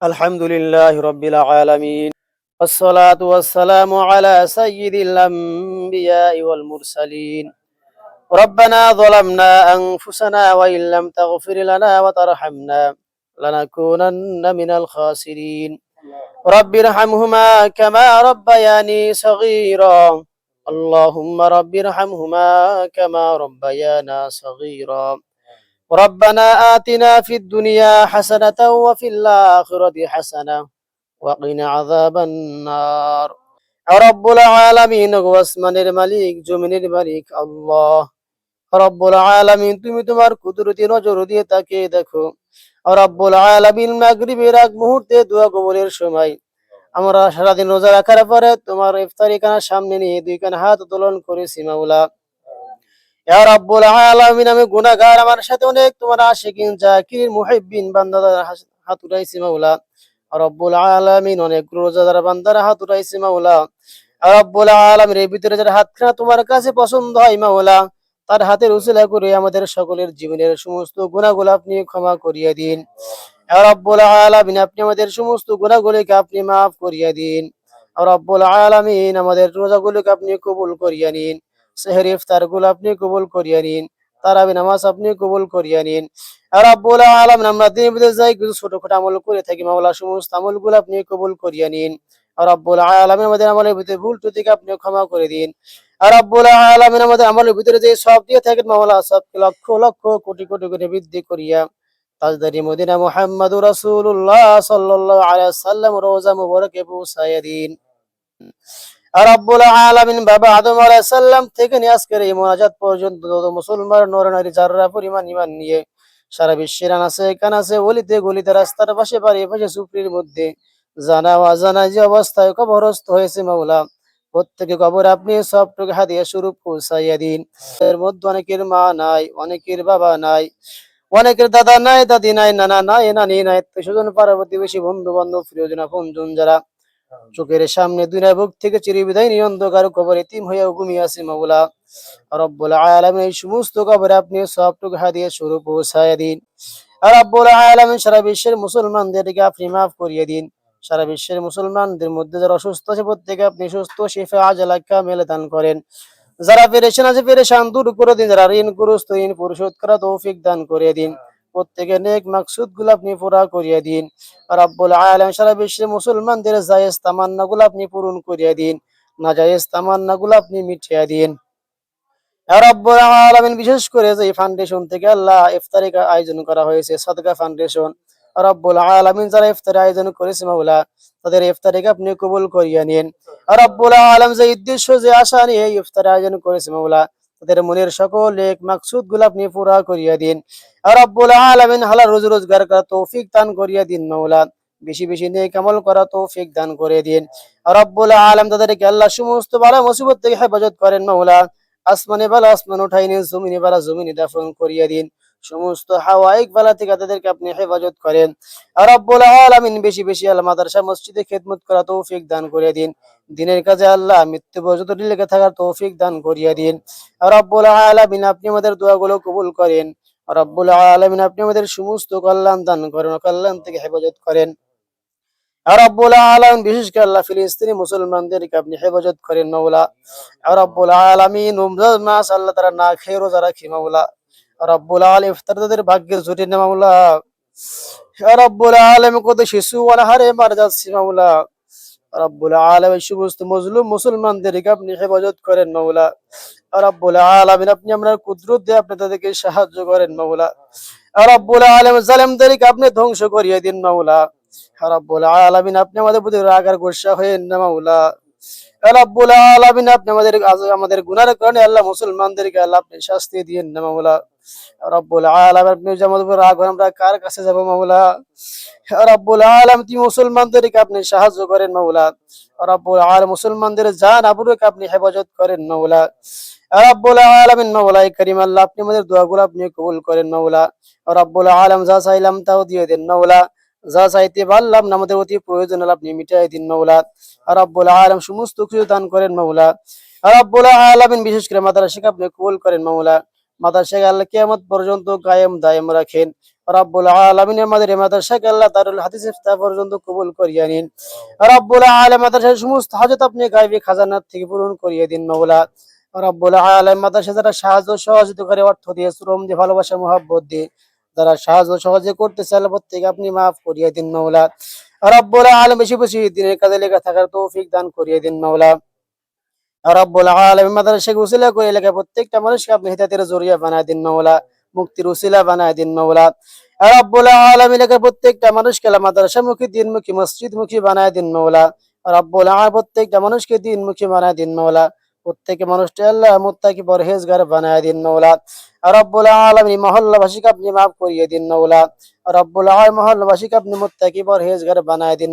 الحمد لله رب العالمين. والصلاة والسلام على سيد الأنبياء والمرسلين. ربنا ظلمنا أنفسنا وإن لم تغفر لنا وترحمنا لنكونن من الخاسرين. رب ارحمهما كما ربياني صغيرا. اللهم رب ارحمهما كما ربيانا صغيرا. ربنا آتنا في الدنيا حسنة وفي الآخرة حسنة وقنا عذاب النار رب العالمين ওয়াসমানের মালিক জমিনের মালিক আল্লাহ রব্বুল আলামিন তুমি তোমার কুদরতি নজর দিয়ে তাকে দেখো রব্বুল আলামিন মাগরিবের আগ মুহূর্তে দোয়া কবুলের সময় আমরা সারাদিন রোজা রাখার পরে তোমার ইফতারি খানার সামনে নিয়ে দুই কান হাত উত্তোলন করেছি মাওলা ইয়া রাব্বুল আলামিন, আমি গুনাহগার, আমার সাথে অনেক তোমার আশিকিন, জাকির, মুহিব্বিন, বান্দাদের হাত উঠাইছি মাওলা। রব্বুল আলামিন, অনেক রোজাদার বান্দার হাত উঠাইছি মাওলা। রব্বুল আলামিন, এর ভিতরে যার হাতখানা তোমার কাছে পছন্দ হয় মাওলা, তার হাতের উসিলা করে আমাদের সকলের জীবনের সমস্ত গুনাহগুলো আপনি ক্ষমা করিয়ে দিন। রাব্বুল আলামিন, আপনি আমাদের সমস্ত গুণাগুলিকে আপনি মাফ করিয়ে দিন। রাব্বুল আলামিন, আমাদের রোজাগুলোকে আপনি কবুল করিয়া নিন। সেহের ইফতারগুলো আপনি কবুল করিয়া নিন, তারাবি নামাজ আপনি কবুল করিয়া নিন। আর আব্বুল আলম আমরা দিন বিদেশ যাই কিছু ছোটখাটো আমল করে থাকি, মাওলা সমস্ত আমলগুলো আপনি কবুল করিয়া নিন। আর আব্বুল আলমিন, আমাদের আমলের ভিতরে ভুল ত্রুটিকে আপনি ক্ষমা করে দিন। আর আব্বুল আলমিন, আমাদের আমলের ভিতরে যে সব দিয়ে থাকেন, মাওলা, সবকে লক্ষ লক্ষ, কোটি কোটি করে বৃদ্ধি করিয়া। তাজদারি মদিনা মুহাম্মদুর রাসূলুল্লাহ সাল্লাল্লাহু আলাইহি সাল্লাম রোজা মুবারকে পৌঁছাইয়া দিন। রব্বুল আলামিন বাবা আদম আলাইহিস সালাম থেকে নিয়ে আজকের এই মোনাজাত পর্যন্ত মুসলমান, নর, নারী যারা পরিমাণ ইমান নিয়ে সারা বিশ্বের আনাছে কানাছে গলিতে গলিতে, রাস্তার পাশে বাড়ি পাশে সুপ্রির মধ্যে জানা অজানা যে অবস্থায় কবরস্থ হয়েছে মাওলা। প্রত্যেকে কবর আপনি সবটুকু হাদিয়া স্বরূপ পৌঁছাইয়া দিন। এর মধ্যে অনেকের মা নাই, অনেকের বাবা নাই, অনেকের দাদা নাই, দাদি নাই, নানা নাই, নানি নাই সুজন পাড়া প্রতিবেশী বন্ধু বান্ধব প্রিয়জন আপনজন যারা চোখের সামনে দুনিয়া বুক থেকে চিরি নিয়ে অন্ধকার কবর এতিম হয়ে ঘুমিয়ে আছে রব্বুল আলামিন এই সমস্ত কবরে আপনি পৌঁছায় দিন। রব্বুল আলামিন সারা বিশ্বের মুসলমানদেরকে আপনি মাফ করিয়ে দিন। সারা বিশ্বের মুসলমানদের মধ্যে যারা অসুস্থ আছে, প্রত্যেকে আপনি সুস্থ, শিফা, আজালা, কামেল দান করেন। যারা পেরেছেন আছে, পেরেশান দূর করে দিন। যারা ঋণ ঋণগ্রস্ত, ঋণ পরিশোধ করা তৌফিক দান করে দিন। প্রত্যেকে নেক মাকসুদগুলো আপনি পুরা করিয়ে দিন। রব্বুল আলামিন সারা বিশ্বের মুসলমানদের জায়েজ তামান্না গুলো আপনি পূরণ করিয়ে দিন, না জায়েজ তামান্না গুলো আপনি মিটিয়ে দিন। রব্বুল আলামিন বিশেষ করে যে ফাউন্ডেশন থেকে আল্লাহ ইফতারি আয়োজন করা হয়েছে, সাদকা ফাউন্ডেশন রব্বুল আলামিন যারা ইফতারি আয়োজন করেছে মাওলা, তাদের ইফতারিকে আপনি কবুল করিয়ে নিন। রব্বুল আলামিন যে উদ্দেশ্য, যে আশা নিয়ে ইফতারি আয়োজন করেছে মাওলা তাদের মনের সকল এক মাকসুদ গুলাপ নিয়ে পুরা করিয়া দিন। রব্বুল আলামিন হালা রোজ রোজগার করা তৌফিক দান করিয়া দিন, মাওলা। বেশি বেশি নেই কামল করা তৌফিক দান করে দিন। আর রব্বুল আলামিন তাদেরকে আল্লাহ সমস্ত বালা মুসিবত থেকে হেফাজত করেন, মাওলা। আসমানে বালা আসমান উঠাই নিন জমিনে বালা জমিনে দাফন করিয়া দিন। সমস্ত হাওয়াইক বালা থেকে তাদেরকে আপনি হেফাজত করেন। রব্বুল আলামিন বেশি বেশি আল্লাহ মাদ্রাসা মসজিদে খেদমত করা তৌফিক দান করে দিন। দিনের কাজে আল্লাহ মৃত্যু পর্যন্ত লেগে থাকার তৌফিক দান করিয়ে দিন। রব্বুল আলামিন আপনি আমাদের দোয়াগুলো কবুল করেন। রব্বুল আলামিন আপনি আমাদের সমস্ত কল্যাণ দান করেন, কল্যাণ থেকে হেফাজত করেন। রব্বুল আলামিন বিশেষ করে আল্লাহ ফিলিস্তিনি মুসলমানদেরকে আপনি হেফাজত করেন, মাওলা। রব্বুল আলামিন রমজান মাস আল্লাহ তারা না খেয়ে রোজা রাখি, মাওলা। রব্বুল আলামিন ইফতার তাদের ভাগ্যের জুটে না আর রব্বুল আলামিন কত শিশু অনাহারে মারা যাচ্ছে মাওলা রব্বুল আলামিন সমস্ত মজলুম মুসলমানদেরকে আপনি হেফাজত করেন আর রব্বুল আলামিন, আপনি আমরা কুদরত দিয়ে আপনি তাদেরকে সাহায্য করেন আর রব্বুল আলামিন জালেমদেরকে আপনি ধ্বংস করিয়ে দিন আর রব্বুল আলামিন, আপনি আমাদের প্রতি রাগ আর গোসা হয়েন না আর রব্বুল আলামিন, আপনি আমাদের আমাদের গুনার কারণে আল্লাহ মুসলমানদেরকে আল্লাহ আপনি শাস্তি দিয়েন না আর রব্বুল আলামিন, আপনি আমরা কার কাছে রব্বুল আলামিন তুমি মুসলমানদেরকে আপনি সাহায্য করেন মাওলা। রব্বুল আলামিন, মুসলমানদের জান আবরুকে আপনি হেফাজত করেন আর রব্বুল আলামিন করিম আল্লাহ, আপনি আমাদের দোয়াগুলো আপনি কবুল করেন রব্বুল আলামিন, যা চাইলাম তাও দিয়ে দেন মাওলা। যা চাইতে পারলাম না, আমাদের অতি প্রয়োজন আপনি মিটাই দিন মাওলা। রব্বুল আলামিন, সমস্ত কিছু দান করেন মাওলা। রব্বুল আলামিন, বিশেষ করে মাদ্রাসাকে আপনি কবুল করেন মাওলা। মাদ্রাসাকে আল্লাহ কিয়ামত পর্যন্ত কায়েম দায়েম রাখেন। রব্বুল আলামিন আমাদের এই মাদ্রাসাকে আল্লাহ তারুল হাদিস ইফতা পর্যন্ত কবুল করিয়ে নিন। রব্বুল আলামিন মাদ্রাসার সমস্ত হাজত আপনি গায়বী খাজানার থেকে পূরণ করিয়ে দিন মাওলা। রব্বুল আলামিন মাদ্রাসা যারা সাহায্য সহযোগিতা করে, অর্থ দিয়ে, শ্রম দিয়ে, ভালোবাসা, মহব্বত দিয়ে যারা সাহায্য সহজে করতে চাইলে প্রত্যেকে আপনি মাফ করিয়ে দিন মাওলা। রব্বুল আলামিন বেশি বেশি দিনের কাজে লেগে থাকার তৌফিক দান করিয়ে দিন মাওলা। রব্বুল করে প্রত্যেকটা মানুষকে আপনি মাওলা, মুক্তির বানায় দিন আলামিন এলাকার প্রত্যেকটা দিনমুখী দিন আলামিন প্রত্যেকটা মানুষকে দিনমুখী দিন এই মহল্লাবাসীকে আপনি মাফ করিয়ে দিন মাওলা। রব্বুল আলামিন মহল্লাবাসীকে আপনি মুত্তাকি, পরহেজগার বানায় দিন